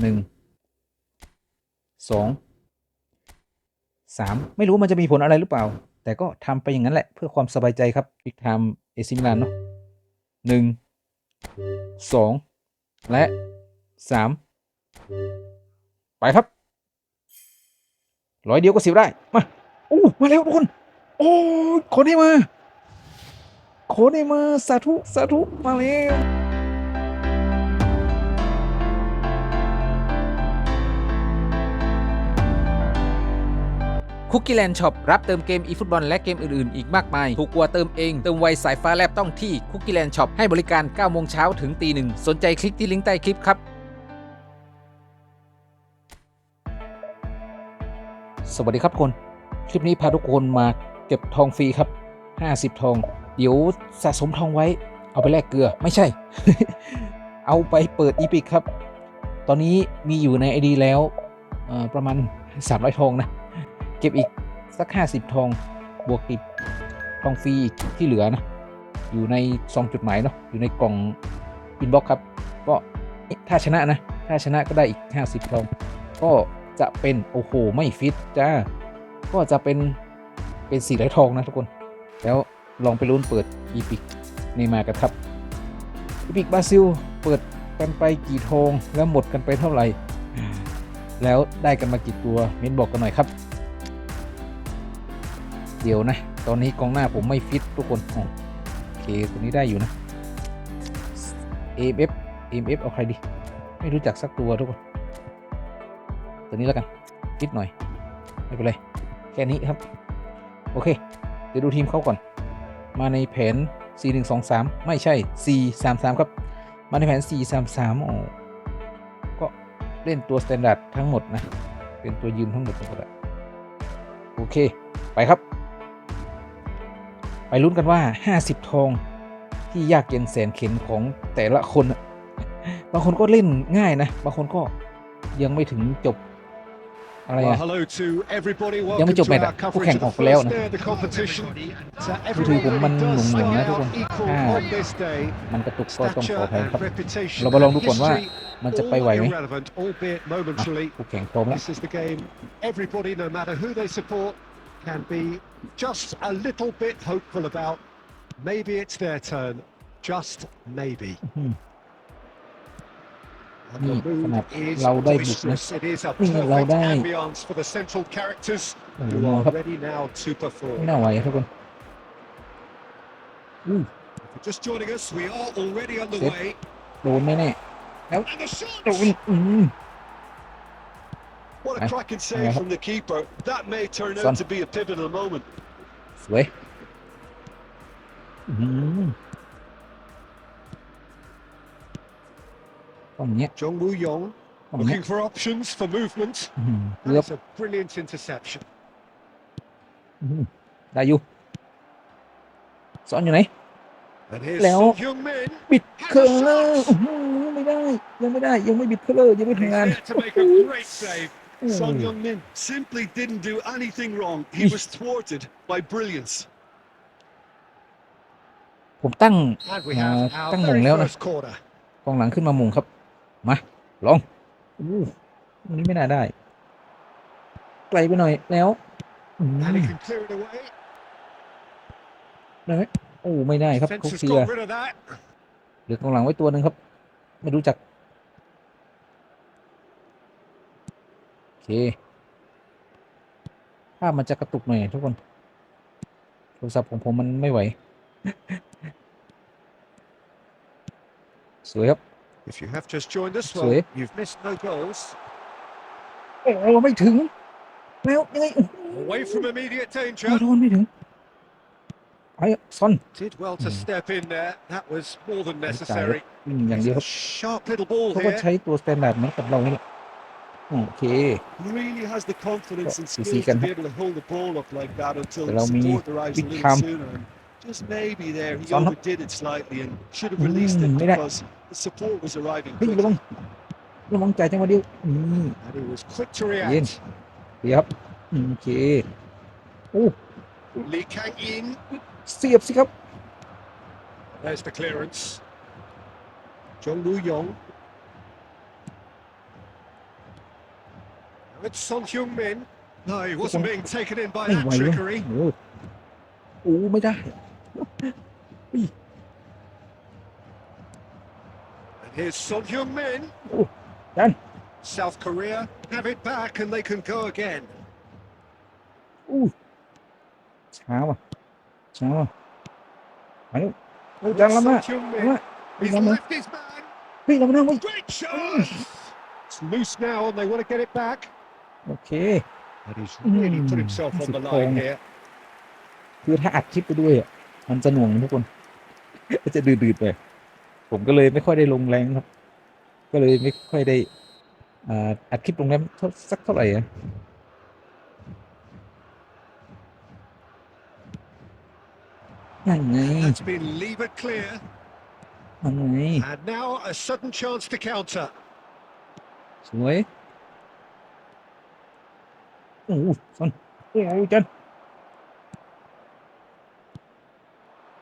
หนึ่งสองสามไม่รู้มันจะมีผลอะไรหรือเปล่า แต่ก็ทำไปอย่างนั้นแหละ เพื่อความสบายใจครับบิ๊กไทม์เอซิมิลานเนาะหนึ่งสองและสามไปครับร้อยเดียวก็สิบได้ มาโอ้มาแล้วทุกคน โอ้ยขอได้มาขอได้มาสาธุ สาธุ มาแล้ว คุกกี้แลนด์ช็อปรับเติมเกมอีฟุตบอลและเกมอื่นๆ อีกมากมาย ถูกกว่าเติมเอง เติมไวสายฟ้าแลบต้องที่คุกกี้แลนด์ช็อปให้บริการ 9 โมงเช้าถึงตีหนึ่งสนใจคลิกที่ลิงก์ใต้คลิปครับ สวัสดีครับทุกคน คลิปนี้พาทุกคนมาเก็บทองฟรีครับ 50 ทอง เดี๋ยวสะสมทองไว้ เอาไปแลกเกลือไม่ใช่ เอาไปเปิดอีพิกครับ ตอนนี้มีอยู่ใน ID แล้วประมาณ300ทองนะ เก็บอีกสัก 50 ทองบวกติดทองฟรีอีกที่เหลือนะ อยู่ในซองจดหมายเนาะอยู่ในกล่องอินบ็อกครับ ก็ถ้าชนะนะ ถ้าชนะก็ได้อีก 50 ทอง ก็จะเป็น โอ้โห ไม่ฟิตจ้า ก็จะเป็นเป็นสี่ร้อยทองนะทุกคน แล้วลองไปลุ้นเปิดอีพิกในมากันครับอีพิกบราซิลเปิดกันไปกี่ทองแล้วหมดกันไปเท่าไหร่ แล้วได้กันมากี่ตัวเม้นบอกกันหน่อยครับ เดี๋ยวนะ ตอนนี้กองหน้าผมไม่ฟิตทุกคนโอเคตัวนี้ได้อยู่นะ AMF AMF เอาใครดี ไม่รู้จักสักตัวทุกคน ตัวนี้แล้วกัน ฟิตหน่อย ไม่เป็นไร แค่นี้ครับ โอเค เดี๋ยวดูทีมเขาก่อน มาในแผน 4 1 2 3 ไม่ใช่ 4 3 3 ครับ มาในแผน 4 3 3โอ๋อก็เล่นตัวสแตนดาร์ดทั้งหมดนะ เป็นตัวยืมทั้งหมดทั้งหมดอะโอเค ไปครับ ไปลุ้นกันว่า 50 ทองที่ยากเย็นแสนเข็นของแต่ละคนอะบางคนก็เล่นง่ายนะ บางคนก็ยังไม่ถึงจบอะไร Well, อะ hello to everybody. ยังไม่ Welcome จบ to แมตช์ our อะคู่ coverage แข่ง of อ the อกไปแล้ว first นะ day of the competition. So มือถือ everybody ผมมัน really ห does น่วงๆ stand นะทุกคน out equal ถ้า on this day. มันกระตุกก็ต้องขอ Stature อภัยครับ and reputation เรามาลองดู and ก่อนว่า history มันจะไป all ไหวไหม irrelevant, albeit momentarily. คู่แข่งพร้อมแล้ว This is the game. Everybody, no matter who they support, can be just a little bit hopeful about. Maybe it's their turn. Just maybe. อืม And the Hmm, mood khana is lau dai buk boisterous. It is a Hmm, lau perfect dai. ambience for the central characters โอ้โห who มอง are ครับ ready now to ไม่ perform. น่าไหวครับทุกคนอู้ Just joining us, we are already underway. โดนแน่ And the ๆ shot! โดนอืม What a Eh, cracking yeah. save from the keeper. That may turn Son. out to be a pivotal moment. สวยอืมต้องอย่างเงี้ย Jong Woo Yong ต้องอย่างเงี้ย looking for options for movement. อื้อหือเกือบ That's a brilliant interception. อื้อหือได้อยู่ซ้อนอยู่ไหไหน And here's Leo. Song Hyung Min. บิดเคอร์เลอร์อื้อหือไม่ได้ ยังไม่ได้ ยังไม่บิดเคอร์เลอร์ยังไม่ He's ทำงาน there to make a great save. โอ้โห Son Young Min simply didn't do anything wrong. He Eesh. was thwarted by brilliance. ผมตั้ง And we Ah, have our tăng very mùng leo nè. first corner. กองหลังขึ้นมามุงครับ มา ลองอู้ตรงนี้ไม่น่าได้ ไกลไปหน่อยแล้วอืม And he can clear it away. ได้ไหมโอ้ไม่ได้ครับเขา Defence has เคลียร์ got rid of that. เหลือกองหลังไว้ตัวหนึ่งครับ ไม่รู้จัก โอเค ภาพมันจะกระตุกหน่อยทุกคนโทรศัพท์ของผมมันไม่ไหว สวยครับ If you have just joined us, well, Sweet. you've missed no goals. โอ้ไม่ถึง แล้วยังไงโอ้โห Away from immediate โด danger. นไม่ถึงไปซอน Did well to Hmm. step in there. That was more than Đấy, necessary. วิ่งอย่างเดียวครับ Sharp little ball เขาก็ here. ใช้ตัวสแตนดาร์ดเหมือนกับเรานี่แหละ โอเค Really has the confidence and Well, skills you to can- be able to hold the ball up like that until Pero the mi support arrives a big little cam. sooner. And just maybe there, he Son. overdid it slightly and should have released it Mm, mira. because the support was arriving เฮ้ยระวัง quickly. ระวังจ่ายจังหวะเดียวอืม And he was quick to Bien. react. เดี๋ยวครับอืมโอเคโอ้ Lee Kang In. เสียบสิครับ There's the clearance. Jong Woo Yong. It's Son Heung-min. No, he wasn't being taken in by ไม่ that ไหวเลย trickery. โอ้โอ้ไม่ได้ And here's Son Heung-min. Oh, done. South Korea have it back and they can go again. อู้ช้าว่ะช้าว่ะไปลูกโอ้ Here's จังแล้วนะ Son Heung-min. ว่า He's Lama. left his man. เฮ้ยเรามานั่งไว้ Great shot! It's loose now and they want to get it back. โอเค And he's really put Mm, himself on that's the a line goal. here. คือถ้าอัดคลิปไปด้วยอะมันจะหน่วงทุกคนก็จะดืดๆไปผมก็เลยไม่ค่อยได้ลงแรงครับ ก็เลยไม่ค่อยได้อ่าอัดคลิปลงแรงเท่าสักเท่าไหร่อะนั่นไง That's been levered clear. นั่นไง And now a sudden chance to counter. สวย Oh, son. Oh, done.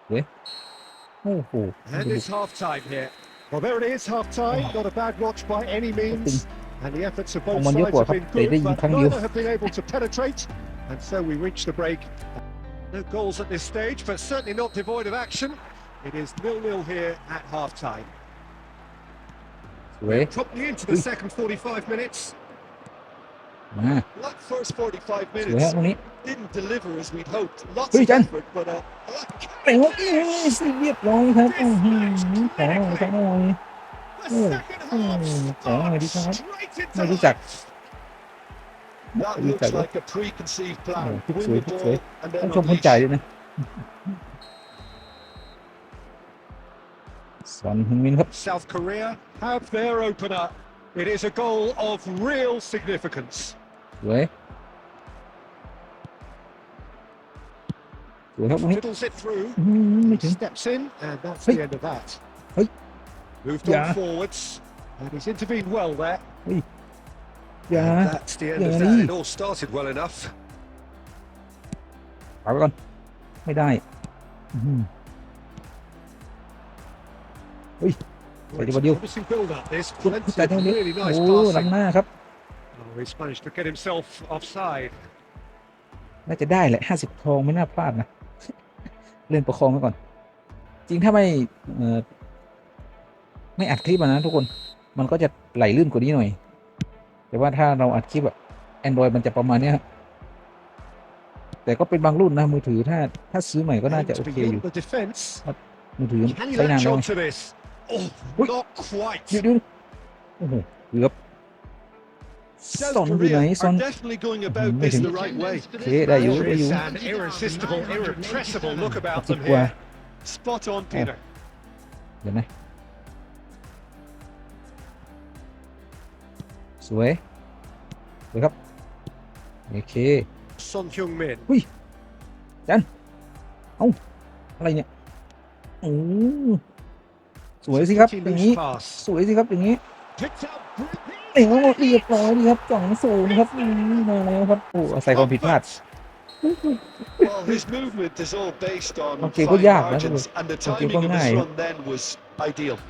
Yeah. Oh, oh. And it's half time here. Well, there it is, half time. Oh. Not a bad watch by any means. And the efforts of both sides have been good, but neither have been able to penetrate. And so we reach the break. No goals at this stage, but certainly not devoid of action. It is nil-nil here at half time. Promptly into the second 45 minutes. มา That first 45 สวย minutes ฮะตรงนี้ didn't deliver as we'd hoped. Lots Ui, of Chan. effort, but uh, เตะหัวเอ้ยสิเรียบร้อยครับอือหือขอหน่อยขอหน่อย The Ui. second Ui, half. trời ơi, đi sao hết? Straight into ไม่รู้จัก life. that Ui, looks trời ơi. like a preconceived Ồ, plan. thích Win sủi, the thích ball sủi. and ต้อง then ชมคน unleash. จ่ายด้วยนะสอนฮึงมินครับ South Korea have their opener. It is a goal of real significance. สวยสวยครับตรงนี้ Fiddles it through, อื้อหือไม่ถึง steps in, and that's Hey. the end of that. Hey. Moved Yeah. on forwards, and he's intervened well there. อย่า And that's the end of Yeah, that. nee. It all started well enough. เอาไปก่อน ไม่ได้อื้อหือ Ui. Well, đi it's bao nhiêu? promising build up. There's คุณ plenty จ่าย of ตรงนี้ really โอ้ nice ล้ำ passing. หน้าครับ Oh, he's managed to get himself offside. น่าจะได้แหละห้าสิบทองไม่น่าพลาดนะ เล่นประคองไว้ก่อน จริงถ้าไม่เอ่อไม่อัดคลิปอะนะทุกคน มันก็จะไหลลื่นกว่านี้หน่อย แต่ว่าถ้าเราอัดคลิปอะ Android มันจะประมาณเนี้ยฮะแต่ก็เป็นบางรุ่นนะมือถือถ้าถ้าซื้อใหม่ก็น่าจะ Aims โอเค beyond อยู่ the defence. มือถือ Can he ใช้นาน latch แล้วไง onto this? Oh, Ui. not quite. เดี๋ยวเดี๋ยวโอ้โหเกือบ South สอนอยู่ไหน Korea สอน are definitely going about Mhm, this maybe. the right way. โอเคได้อยู่ There ได้อยู่ is an irresistible, irrepressible look ห about กสิบ them กว่า here. Spot on, Peter. เดี๋ยวนะ สวย สวยครับ โอเค Son Heung-min. อะไรเนี่ยโอ้ สวยสิครับอย่างนี้ สวยสิครับอย่างนี้เองก็เรียบร้อยดีครับสองสูนย์ครับนี่มาแล้วครับโอ้อาศัยความผิดพลาดโอเคก็ยากนะคุณโอเคก็ง่าย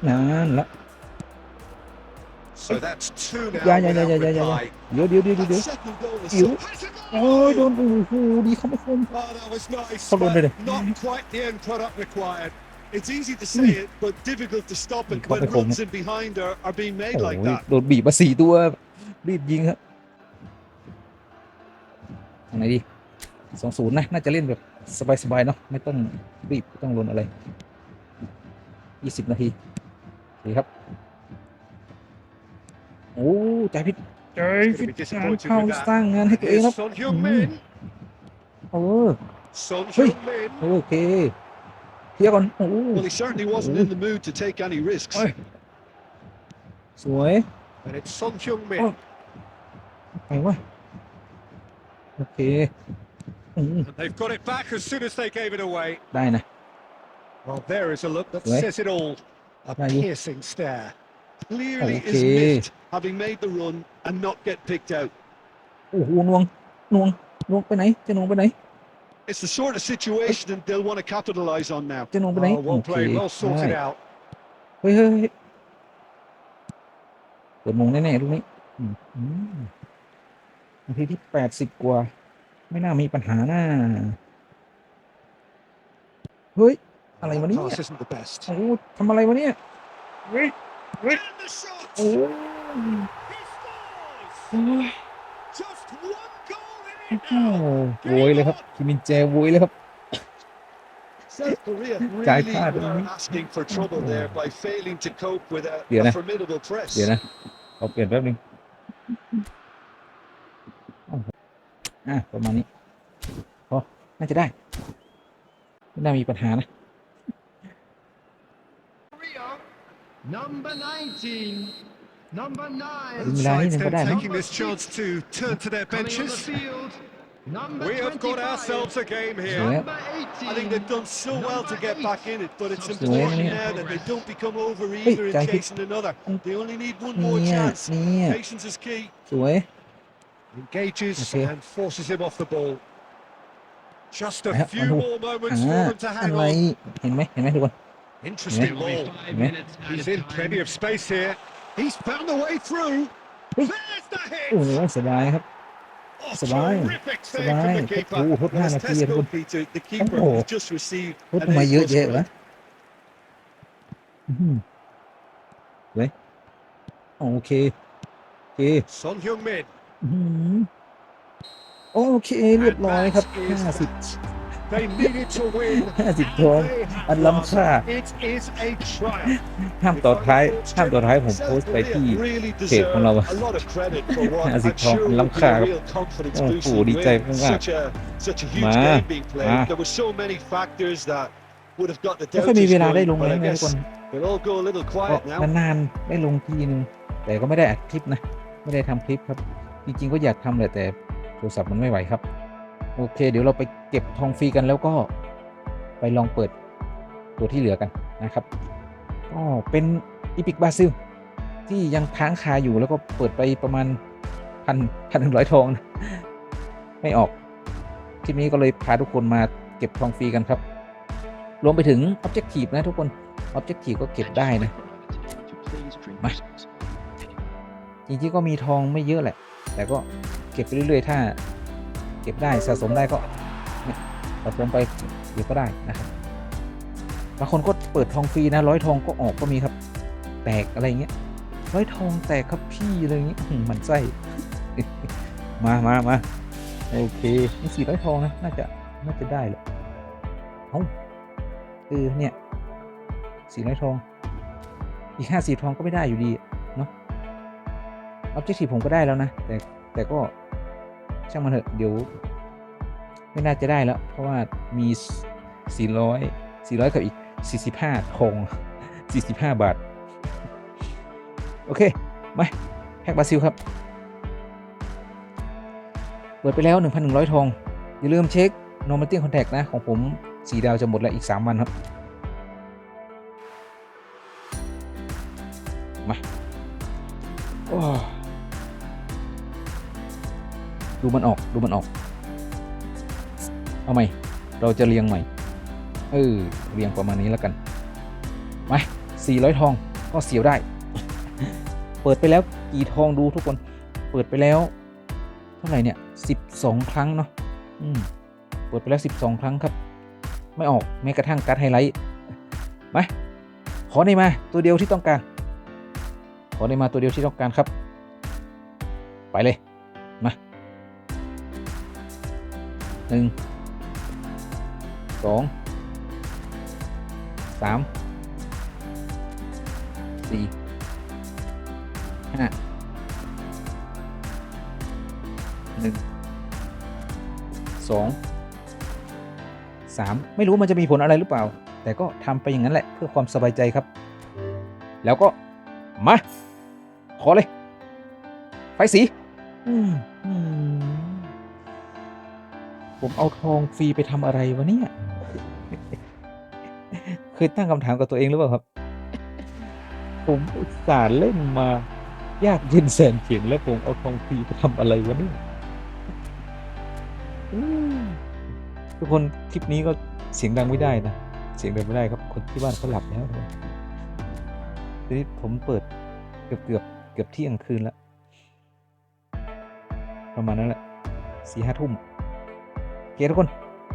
นานละยายายายายายาเดี๋ยวเดี๋ยวเดี๋ยวเดี๋ยวเดี๋ยวโอ้ยโดนโอ้โหดีครัาคุณเขาโดนไปเลย It's easy to say it, but difficult to stop it Không when phải khùng. runs in behind are, are being โอ้ made like ย that. โดนบีบมาสี่ตัว รีบยิงครับทางไหนดีสองศูนย์นะ น่าจะเล่นแบบสบายๆเนาะ ไม่ต้องรีบไม่ต้องลนอะไรยี่สิบนาทีดีครับ โอ้ใจพิษใจพิษงานเข้าสร้างงานให้ตัวเองครับ Here's Son Heung-min. เออ Son Ui. Heung-min. โอเค เคลียร์ก่อน โอ้ Well, he certainly wasn't in the mood to take any risks. Oi. สวย And it's Son Heung-min. Oh. ไปวะโอเคอืม And they've got it back as soon as they gave it away. ได้นะ Well, there is a look that Right. says it all. A Now you- piercing stare. Clearly is Okay. miffed, having made the run and not get picked out. โอ้โหนวงนวงนวงไปไหน จะนวงไปไหน It's the sort of situation that they'll want to capitalise on now. จะนวงไปไหน Oh, well โอเค played, well ได้ sorted out. เฮ้ยเฮ้ยเฮ้ยเปิดมงแน่ๆลูกนี้อืมอืม นาทีที่แปดสิบกว่า ไม่น่ามีปัญหาน่าเฮ้ย อะไรวะเนี่ย Pass isn't the best. โอ้โหทำอะไรวะเนี่ยเฮ้ย And the shot! โอ้โห He scores! โอ้ย Just one goal in โอ้ it โห now. โวยเลยครับคิมินแจโวยเลยครับ South Korea Trái really pha được were không? asking for trouble there by failing to cope with a, Điều a này. formidable press. เดี๋ยวนะขอเปลี่ยนแป๊บนึงโอ้โหอะประมาณนี้พอน่าจะได้ ไม่น่ามีปัญหานะ Korea, number 19, number 9, Đúng là Sides nhìn có then đài, no? taking this chance to turn to their coming on the benches. field, number We have got 25, ourselves a game here. Yeah. number 18, I think they've done so well to get back in it, but it's Đúng important rồi. now that they don't become over Ê, eager in trái thịt. chasing another. They only need one more เนี่ย chance. เนี่ย Patience is key. สวย Engages Okay. and forces him off the ball. Just a Yeah, few I know. more moments อ่า for them to อะ hang ไร on. เห็นไหมเห็นไหมทุกคน Interesting Will be ball. five Yeah. minutes at He's a in plenty time. of space here. He's found a way through. Ui. There's the โอ้โห hit. สบายครับ Oh, Sabay. terrific save from Sabay. the keeper. Ủa, hút Well, hai as là kia Tesco, luôn. Peter, the keeper Ồ. has just received รถ an ทำไม A เยอะ plus แยะ grade. วะอื้อหือสวยโอเค โอเค Son Heung-min. อื้อหือโอเค เรียบ And ร้อยครับ that is ห้าสิบ that. They needed to win. ห้าสิบ and ทอง they have อันล้ำค่า won. It is a triumph. ห้ามต่อท้ายห้ามต่อท้ายผมโพส South ต์ไป Korea ที่ really เพจของ deserve เราอะ a lot of credit for what ห้าสิบ I'm ทอง sure มัน would ล้ำ be ค่า a ครับ real confidence โอ้โห boosting ดีใจ win. มาก Such a such a huge มา game being played. มา There were so many factors that would have got the ไม่ค่อยมี doubters เวลาได้ล going, ง but เลย I นะทุก guess คน we'll all go a little ก็ quiet now. นานๆได้ลงทีนึงแต่ก็ไม่ได้อัดคลิปนะ ไม่ได้ทำคลิปครับ จริงๆก็อยากทำแหละแต่โทรศัพท์มันไม่ไหวครับ โอเค เดี๋ยวเราไปเก็บทองฟรีกันแล้วก็ไปลองเปิดตัวที่เหลือกันนะครับก็เป็นอีพิกบาซิล ที่ยังค้างคาอยู่แล้วก็เปิดไปประมาณพันพันหนึ่งร้อยทองนะไม่ออกคลิปนี้ก็เลยพาทุกคนมาเก็บทองฟรีกันครับ รวมไปถึง Objective นะทุกคน Objective ก็เก็บได้นะมาจริงๆก็มีทองไม่เยอะแหละ แต่ก็เก็บไปเรื่อยๆ ถ้า ก็บได้สะสมได้ก็เนี่ยสะสมไปเดี๋ยวก็ได้นะครับบางคนก็เปิดทองฟรีนะร้อยทองก็ออกก็มีครับ แตกอะไรเงี้ยร้อยทองแตกครับพี่อะไรเงี้ยอื้อหมันไส้มามามาโอเคนี่สี่ร้อยทองนะน่าจะน่าจะได้แหละเอ้าเออเนี่ยสี่ร้อยทอง อีกห้าสิบทองก็ไม่ได้อยู่ดีเนาะออบเจกตีผมก็ได้แล้วนะแต่แต่ก็ ช่างมันเถอะเดี๋ยว ไม่น่าจะได้แล้ว เพราะว่ามี 400 400 กับอีก 45ทอง45 บาท โอเค มาแฮกบราซิลครับ เปิดไปแล้ว 1,100 ทอง อย่าลืมเช็ค normative contact นะ ของผม 4 ดาวจะหมดแล้วอีก 3 วันครับ มา โอ้ ดูมันออกดูมันออก เอาใหม่ เราจะเรียงใหม่ เออเรียงประมาณนี้แล้วกันมา400ทองก็เสียวได้ เปิดไปแล้วกี่ทองดูทุกคน เปิดไปแล้ว เท่าไหร่เนี่ย12ครั้งเนาะอืมเปิดไปแล้ว12ครั้งครับ ไม่ออกแม้กระทั่งการ์ดไฮไลท์มาขอในมาตัวเดียวที่ต้องการ ขอได้มาตัวเดียวที่ต้องการครับ ไปเลย หนึ่งสองสามสี่ห้าหนึ่งสองสามไม่รู้มันจะมีผลอะไรหรือเปล่า แต่ก็ทำไปอย่างนั้นแหละเพื่อความสบายใจครับ แล้วก็ มา ขอเลย ไฟสี อืมอืม ผมเอาทองฟรีไปทำอะไรวะเนี่ยเคยตั้งคำถามกับตัวเองหรือเปล่าครับ ผมอุตส่าห์เล่นมายากเย็นแสนเข็ญแล้วผมเอาทองฟรีไปทำอะไรวะเนี่ยทุกคนคลิปนี้ก็เสียงดังไม่ได้นะ เสียงดังไม่ได้ครับ คนที่บ้านเขาหลับแล้วทีนี้ผมเปิดเกือบเกือบเกือบเที่ยงคืนแล้ว ประมาณนั้นแหละสี่ห้าทุ่ม เคทุกคน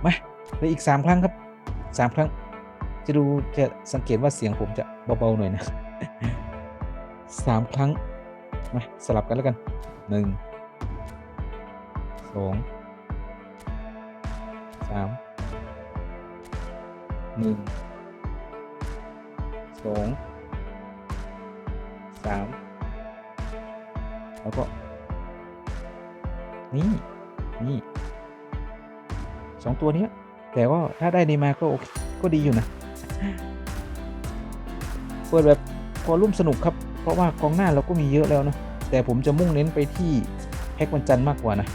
มาเลืออีกสามครั้งครับสามครั้ง จะดูจะสังเกตว่าเสียงผมจะเบาๆหน่อยนะสามครั้งมาสลับกันแล้วกันหนึ่งสองสามหนึ่งสองสามแล้วก็ นี่ นี่ สองตัวนี้แต่ว่าถ้าได้นีมาก็โอเคก็ดีอยู่นะ เปิดแบบพอรุ่มสนุกครับ เพราะว่ากองหน้าเราก็มีเยอะแล้วนะแต่ผมจะมุ่งเน้นไปที่แพ็กวันจันทร์มากกว่านะ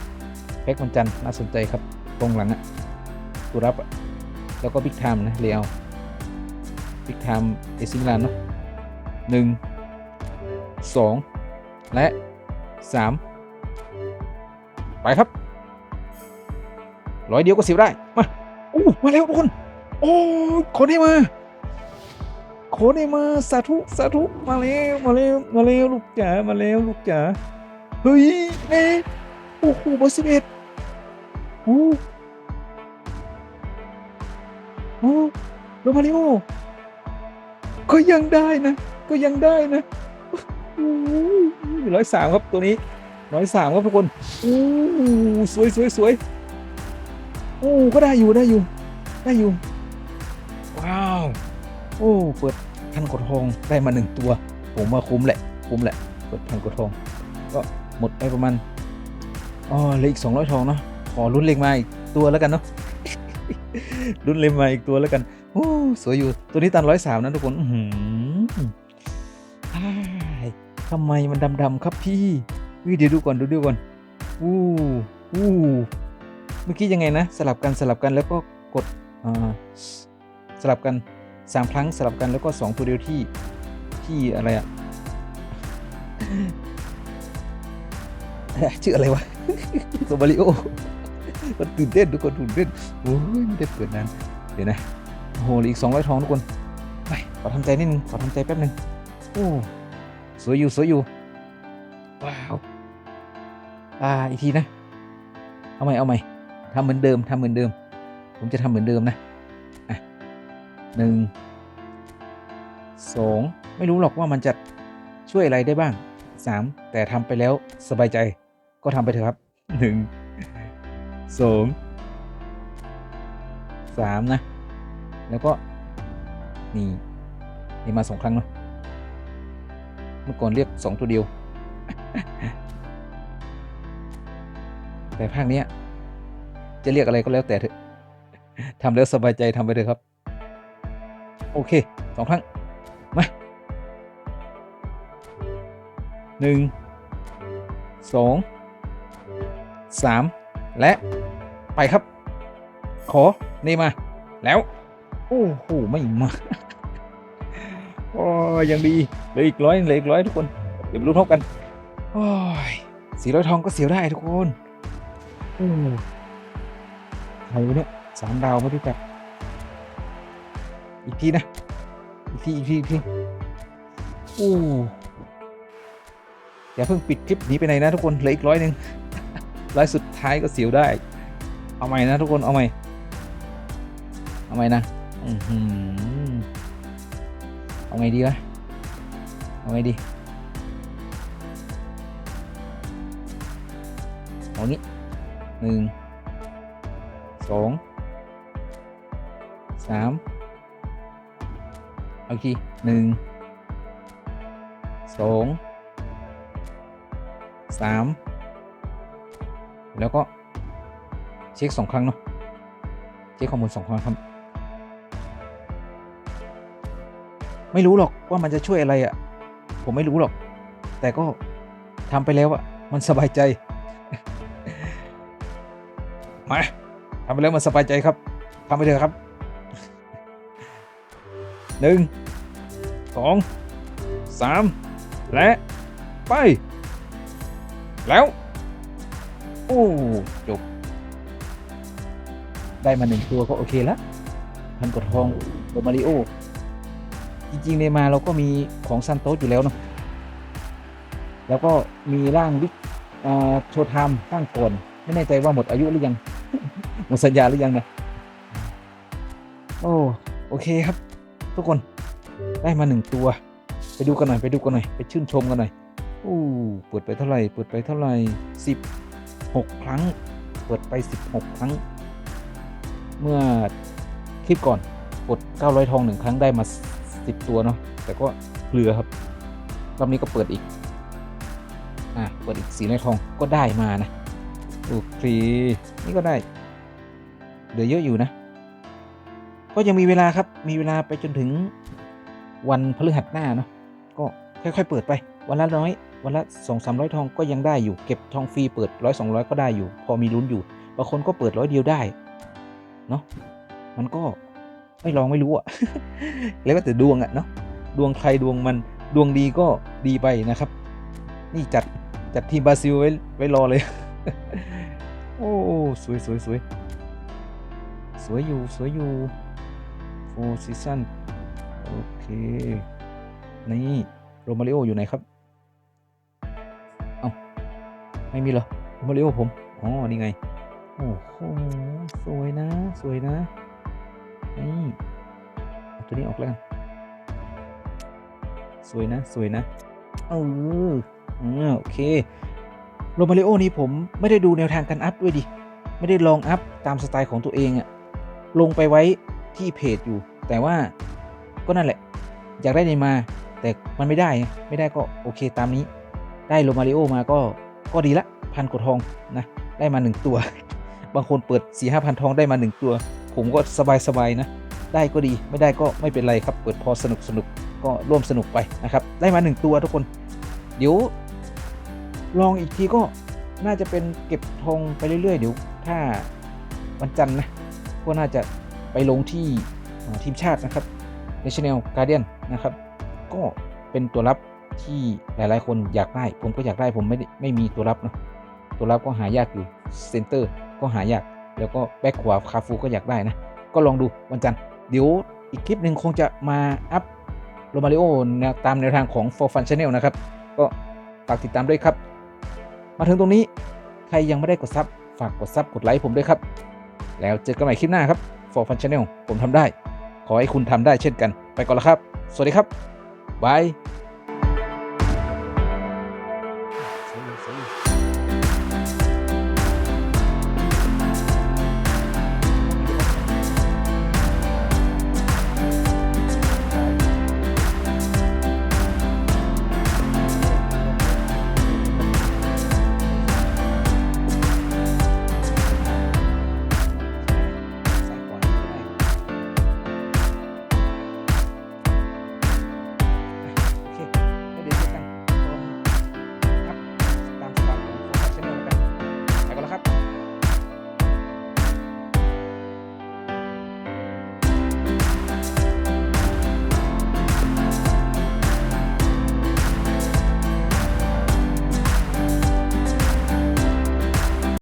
แพ็กวันจันทร์น่าสนใจครับกองหลังอะตัวรับอะแล้วก็บิ๊กไทม์นะเรียวบิ๊กไทม์เอซิมิลานเนาะหนึ่งสองและสามไปครับ ร้อยเดียวก็สียบได้ มาอู้มาแล้วทุกคน โอ้ยขอได้มาขอได้มาสาธุสาธุมาแล้วมาแล้วมาแล้วลูกจ๋ามาแล้วลูกจ๋าเฮ้ยเน่โอ้โหเบอร์สิบเอ็ดโอ้โอ้โรมาริโอก็ยังได้นะ ก็ยังได้นะร้อยสามครับตัวนี้ร้อยสามครับทุกคนโอ้สวยสวยสวย โอ้ก็ได้อยู่ได้อยู่ ได้อยู่ ว้าว โอ้เปิดพันกดทองได้มาหนึ่งตัว ผมว่าคุ้มแหละ คุ้มแหละ เปิดพันกดทอง ก็หมดไปประมาณอ๋อเหลืออีก200ทองเนาะขอลุ้นเลงมาอีกตัวแล้วกันเนาะลุ้นเลงมาอีกตัวแล้วกันโอ้สวยอยู่ตัวนี้ตันร้อยสามนะทุกคนอื้อหืออ้ายทำไมมันดำๆครับพี่อุ๊ยเดี๋ยวดูก่อนดูดูก่อนอู้อู้เมื่อกี้ยังไงนะ สลับกันสลับกันแล้วก็กดสลับกันสามครั้งสลับกันแล้วก็สองตัวเดียวที่ที่อะไรอะชื่ออะไรวะโซมาริโอมันตื่นเต้นทุกคนตื่นเต้นโอ้ยไม่ได้เปิดนานเดี๋ยวนะโอ้โหเหลืออีกสองร้อยทองทุกคนไปขอทำใจนิดนึงขอทำใจแป๊บนึงโอ้สวยอยู่สวยอยู่ว้าวอ่าอีกทีนะ เอาใหม่เอาใหม่ ทำเหมือนเดิมทำเหมือนเดิม ผมจะทำเหมือนเดิมนะหนึ่งสองไม่รู้หรอกว่ามันจะช่วยอะไรได้บ้างสามแต่ทำไปแล้วสบายใจก็ทำไปเถอะครับหนึ่งสองสามนะ แล้วก็นี่นี่มาสองครั้งเนาะเมื่อก่อนเรียกสองตัวเดียว แต่ภาคเนี้ย จะเรียกอะไรก็แล้วแต่เถอะทำแล้วสบายใจทำไปเถอะครับ โอเคสองครั้งมาหนึ่งสองสามและไปครับ ขอนี่มา แล้ว โอ้โหไม่มาโอ้ยังดีเหลืออีกร้อยเหลืออีกร้อยทุกคนเดี๋ยวรู้เท่ากันโอ้ยสี่ร้อยทองก็เสียวได้ทุกคนอ ใครวะเนี่ยสามดาวไม่รู้จักอีกทีนะ อีกที อีกที อีกทีโอ้อย่าเพิ่งปิดคลิปหนีไปไหนนะทุกคนเหลืออีกร้อยหนึ่งร้อยสุดท้ายก็เสียวได้ เอาใหม่นะทุกคนเอาใหม่ เอาใหม่นะอือเอาไงดีวะเอาไงดีเอางี้หนึ่ง สองสามเอาอีกทีหนึ่งสองสามแล้วก็ เช็คสองครั้ง เนาะเช็คข้อมูลสองครั้งครับ ไม่รู้ หรอกว่ามันจะช่วยอะไรอะ่ะ ผมไม่รู้ หรอก แต่ก็ทำไปแล้วอะ่ะ มันสบายใจ มา ทำไปแล้วมันสบายใจครับทำไปเถอะครับหนึ่งสองสามและไป แล้ว โอ้จบ ได้มาหนึ่งตัวก็โอเคแล้วพันกดทองโรมาริโอ จริงๆ ในมาเราก็มีของซันโตสอยู่แล้วเนาะแล้วก็มีร่างวิกโชว์ไทม์ตั้งก่อน ไม่แน่ใจว่าหมดอายุหรือยัง หมดสัญญาหรือยังนะโอ้โอเคครับ ทุกคนได้มาหนึ่งตัว ไปดูกันหน่อยไปดูกันหน่อยไปชื่นชมกันหน่อยอู้เปิดไปเท่าไหร่เปิดไปเท่าไหร่สิบหกครั้ง เปิดไปสิบหกครั้ง เมื่อคลิปก่อนกด900ทองหนึ่งครั้งได้มา10ตัวเนาะแต่ก็เหลือครับรอบนี้ก็เปิดอีกอะเปิดอีก400ทองก็ได้มานะโอเคนี่ก็ได้ เหลือเยอะอยู่นะ ก็ยังมีเวลาครับ มีเวลาไปจนถึงวันพฤหัสหน้าเนาะ ก็ค่อยๆเปิดไป วันละน้อย วันละสองสามร้อยทองก็ยังได้อยู่ เก็บทองฟรีเปิดร้อยสองร้อยก็ได้อยู่ พอมีลุ้นอยู่ บางคนก็เปิดร้อยเดียวได้ เนาะ มันก็ไม่ลองไม่รู้อะแล้วก็แต่ดวงอะเนาะ ดวงใครดวงมัน ดวงดีก็ดีไปนะครับ นี่จัดจัดทีมบราซิลไว้ไว้รอเลย โอ้ สวยสวยสวย สวยอยู่ สวยอยู่โฟซีซันโอเค นี่โรมาริโออยู่ไหนครับ เอ้า ไม่มีเหรอโรมาริโอผม อ๋อ นี่ไง โอ้โห สวยนะ สวยนะ นี่ตัวนี้ออกแล้วกันสวยนะ สวยนะ เอออ่าโอเคโรมาริโอนี่ผมไม่ได้ดูแนวทางการอัพด้วยดิ ไม่ได้ลองอัพตามสไตล์ของตัวเองอะ ลงไปไว้ที่เพจอยู่ แต่ว่าก็นั่นแหละ อยากได้เนยมาแต่มันไม่ได้ไม่ได้ก็โอเคตามนี้ ได้โรมาริโอมาก็ก็ดีละพันกว่าทองนะได้มาหนึ่งตัว บางคนเปิด4ี่ห้าพันทองได้มาหนึ่งตัว ผมก็สบายสบายๆนะ ได้ก็ดีไม่ได้ก็ไม่เป็นไรครับ เปิดพอสนุกสนุกก็ร่วมสนุกไปนะครับ ได้มาหนึ่งตัวทุกคน เดี๋ยว ลองอีกทีก็น่าจะเป็นเก็บทองไปเรื่อยๆเดี๋ยวถ้าวันจันทร์นะ ก็น่าจะไปลงที่ทีมชาตินะครับ National Guardian นะครับ ก็เป็นตัวรับที่หลายๆ คนอยากได้ ผมก็อยากได้ผมไม่ได้ไม่มีตัวรับเนาะตัวรับก็หายากอยู่เซนเตอร์ก็หายาก แล้วก็แบ็คขวาคาฟูก็อยากได้นะ ก็ลองดูวันจันทร์เดี๋ยวอีกคลิปหนึ่งคงจะมาอัพโรมาริโอตามแนวทางของ For Fun Channel นะครับ ก็ฝากติดตามด้วยครับ มาถึงตรงนี้ใครยังไม่ได้กดซับฝากกดซับกดไลค์ผมด้วยครับ แล้วเจอกันใหม่คลิปหน้าครับ For Fun Channel ผมทำได้ ขอให้คุณทำได้เช่นกัน ไปก่อนละครับ สวัสดีครับบาย